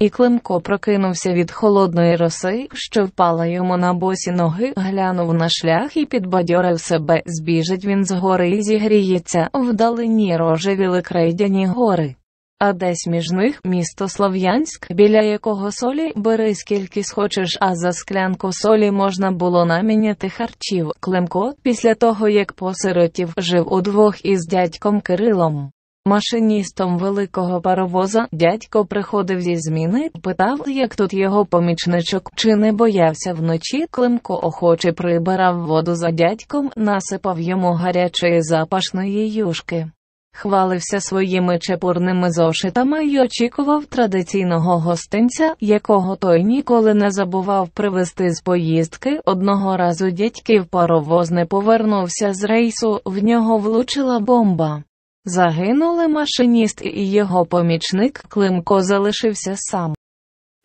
І Климко прокинувся від холодної роси, що впала йому на босі ноги, глянув на шлях і підбадьорив себе. Збіжить він з гори і зігріється, вдалині рожевіли крейдяні гори. А десь між них місто Слов'янськ, біля якого солі бери скільки схочеш, а за склянку солі можна було наміняти харчів. Климко, після того як посиротів, жив удвох із дядьком Кирилом. Машиністом великого паровоза дядько приходив зі зміни, питав, як тут його помічничок, чи не боявся вночі. Климко охоче прибирав воду за дядьком, насипав йому гарячої запашної юшки. Хвалився своїми чепурними зошитами й очікував традиційного гостинця, якого той ніколи не забував привезти з поїздки. Одного разу дядьків паровоз не повернувся з рейсу, в нього влучила бомба. Загинули машиніст і його помічник Климко залишився сам.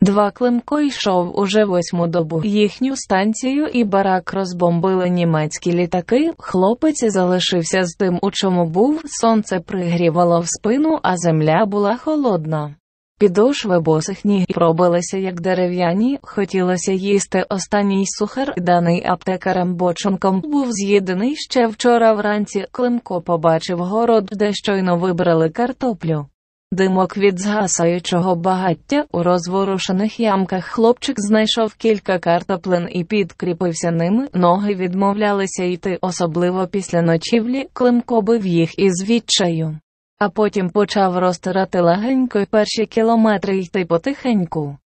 Два Климко йшов уже восьму добу. Їхню станцію і барак розбомбили німецькі літаки. Хлопець залишився з тим, у чому був. Сонце пригрівало в спину, а земля була холодна. Підошви босих ніг пробилися, як дерев'яні, хотілося їсти останній сухар, даний аптекарем бочонком, був з'їдений ще вчора вранці. Климко побачив город, де щойно вибрали картоплю. Димок від згасаючого багаття у розворушених ямках хлопчик знайшов кілька картоплин і підкріпився ними. Ноги відмовлялися йти, особливо після ночівлі, Климко бив їх із відчаю. А потім почав розтирати легенько й перші кілометри йти потихеньку.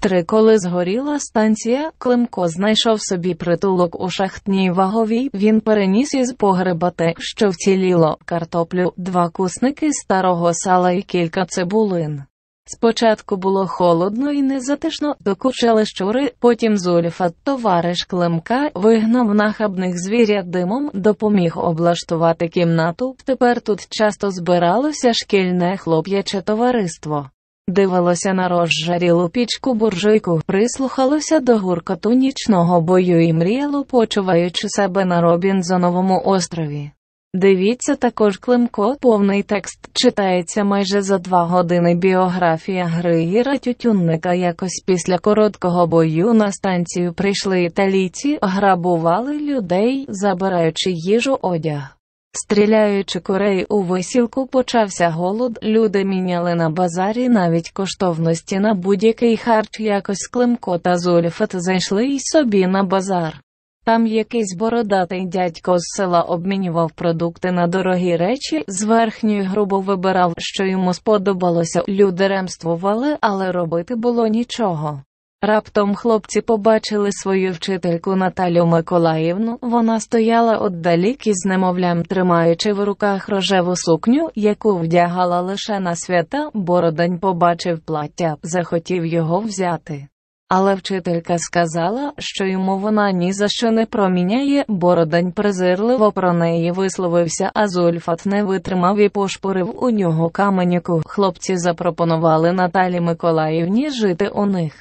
Три коли згоріла станція, Климко знайшов собі притулок у шахтній ваговій, він переніс із погреба те, що вціліло, картоплю, два кусники старого сала і кілька цибулин. Спочатку було холодно і незатишно, докучали щури, потім Зульфат, товариш Климка, вигнав нахабних звірят димом, допоміг облаштувати кімнату. Тепер тут часто збиралося шкільне хлоп'яче товариство. Дивилося на розжарілу пічку буржуйку, прислухалося до гуркоту нічного бою і мріяло, почуваючи себе на Робінзоновому острові. Дивіться також Климко, повний текст читається майже за два години біографія Григіра Тютюнника. Якось після короткого бою на станцію прийшли італійці, грабували людей, забираючи їжу одяг. Стріляючи курей у висілку, почався голод. Люди міняли на базарі навіть коштовності на будь-який харч. Якось Климко та Зульфат зайшли й собі на базар. Там якийсь бородатий дядько з села обмінював продукти на дорогі речі, з верхньої грубо вибирав, що йому сподобалося. Люди ремствували, але робити було нічого. Раптом хлопці побачили свою вчительку Наталю Миколаївну. Вона стояла отдалік із немовлям, тримаючи в руках рожеву сукню, яку вдягала лише на свята. Бородань побачив плаття, захотів його взяти. Але вчителька сказала, що йому вона ні за що не проміняє, бородань презирливо про неї висловився, а Зульфат не витримав і пошпорив у нього каменюку. Хлопці запропонували Наталі Миколаївні жити у них.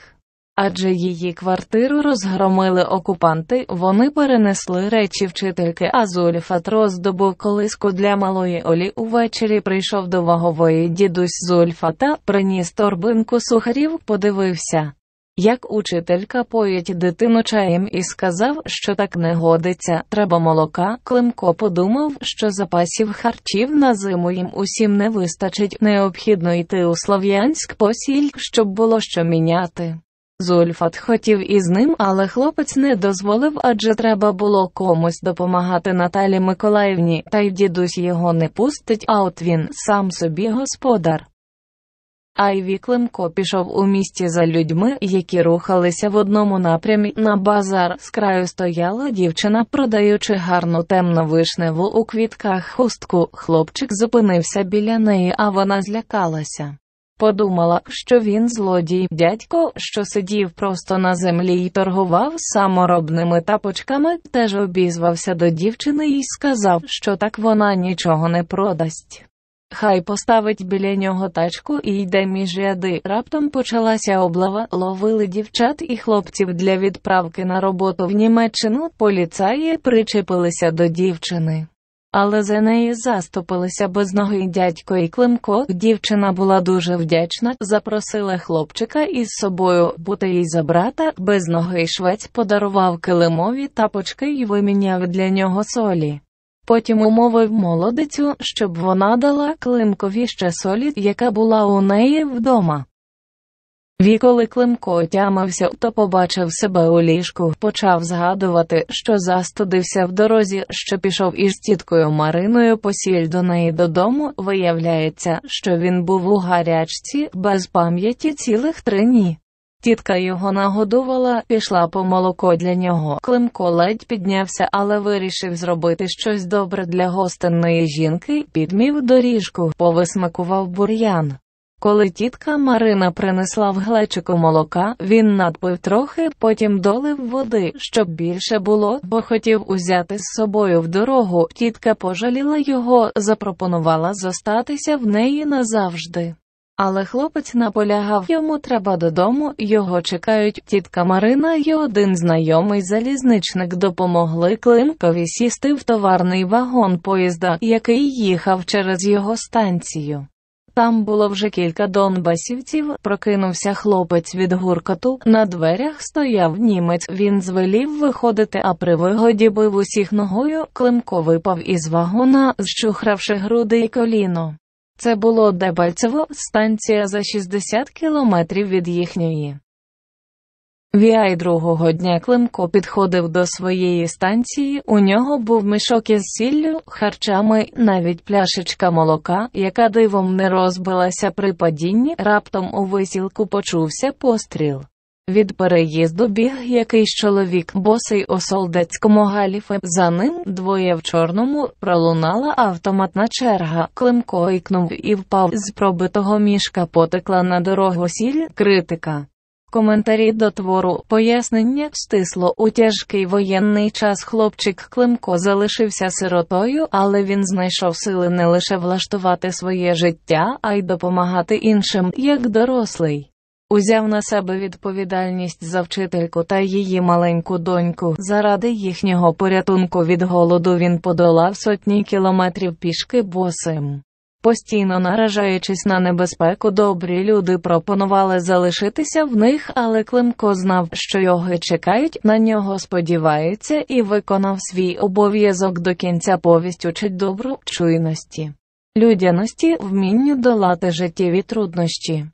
Адже її квартиру розгромили окупанти, вони перенесли речі вчительки, а Зульфат роздобув колиску для малої Олі. Увечері прийшов до вагової дідусь Зульфата, приніс торбинку сухарів, подивився. Як учителька поїть дитину чаєм і сказав, що так не годиться, треба молока. Климко подумав, що запасів харчів на зиму їм усім не вистачить, необхідно йти у Слов'янськ посіль, щоб було що міняти. Зульфат хотів із ним, але хлопець не дозволив, адже треба було комусь допомагати Наталі Миколаївні, та й дідусь його не пустить, а от він сам собі господар. Айві Климко пішов у місті за людьми, які рухалися в одному напрямі на базар. З краю стояла дівчина, продаючи гарну темно вишневу у квітках хустку. Хлопчик зупинився біля неї, а вона злякалася. Подумала, що він злодій, дядько, що сидів просто на землі і торгував саморобними тапочками, теж обізвався до дівчини і сказав, що так вона нічого не продасть. Хай поставить біля нього тачку і йде між ряди. Раптом почалася облава, ловили дівчат і хлопців для відправки на роботу в Німеччину. Поліцаї причепилися до дівчини. Але за неї заступилися без ноги дядько і Климко. Дівчина була дуже вдячна, запросила хлопчика із собою бути їй за брата. Без ноги швець подарував килимові тапочки і виміняв для нього солі. Потім умовив молодицю, щоб вона дала Климкові ще солі, яка була у неї вдома. Віколи Климко отямився, то побачив себе у ліжку, почав згадувати, що застудився в дорозі, що пішов із тіткою Мариною посіль до неї додому. Виявляється, що він був у гарячці без пам'яті цілих три дні. Тітка його нагодувала, пішла по молоко для нього. Климко ледь піднявся, але вирішив зробити щось добре для гостинної жінки, підмів доріжку, повисмакував бур'ян. Коли тітка Марина принесла в глечику молока, він надпив трохи, потім долив води, щоб більше було, бо хотів узяти з собою в дорогу. Тітка пожаліла його, запропонувала зостатися в неї назавжди. Але хлопець наполягав, йому треба додому, його чекають. Тітка Марина і один знайомий залізничник допомогли Климкові сісти в товарний вагон поїзда, який їхав через його станцію. Там було вже кілька донбасівців, прокинувся хлопець від гуркоту, на дверях стояв німець, він звелів виходити, а при вигоді бив усіх ногою, Климко випав із вагона, зчухравши груди і коліно. Це було Дебальцево, станція за 60 кілометрів від їхньої. Віай другого дня Климко підходив до своєї станції, у нього був мішок із сіллю, харчами, навіть пляшечка молока, яка дивом не розбилася при падінні, раптом у висілку почувся постріл. Від переїзду біг якийсь чоловік, босий у солдатському галіфе, за ним двоє в чорному, пролунала автоматна черга, Климко ікнув і впав з пробитого мішка, потекла на дорогу сіль, критика. Коментарі до твору пояснення стисло у тяжкий воєнний час хлопчик Климко залишився сиротою, але він знайшов сили не лише влаштувати своє життя, а й допомагати іншим, як дорослий. Узяв на себе відповідальність за вчительку та її маленьку доньку. Заради їхнього порятунку від голоду він подолав сотні кілометрів пішки босим. Постійно наражаючись на небезпеку, добрі люди пропонували залишитися в них, але Климко знав, що його чекають, на нього сподіваються, і виконав свій обов'язок до кінця повість учить добру чуйності, людяності, вмінню долати життєві труднощі.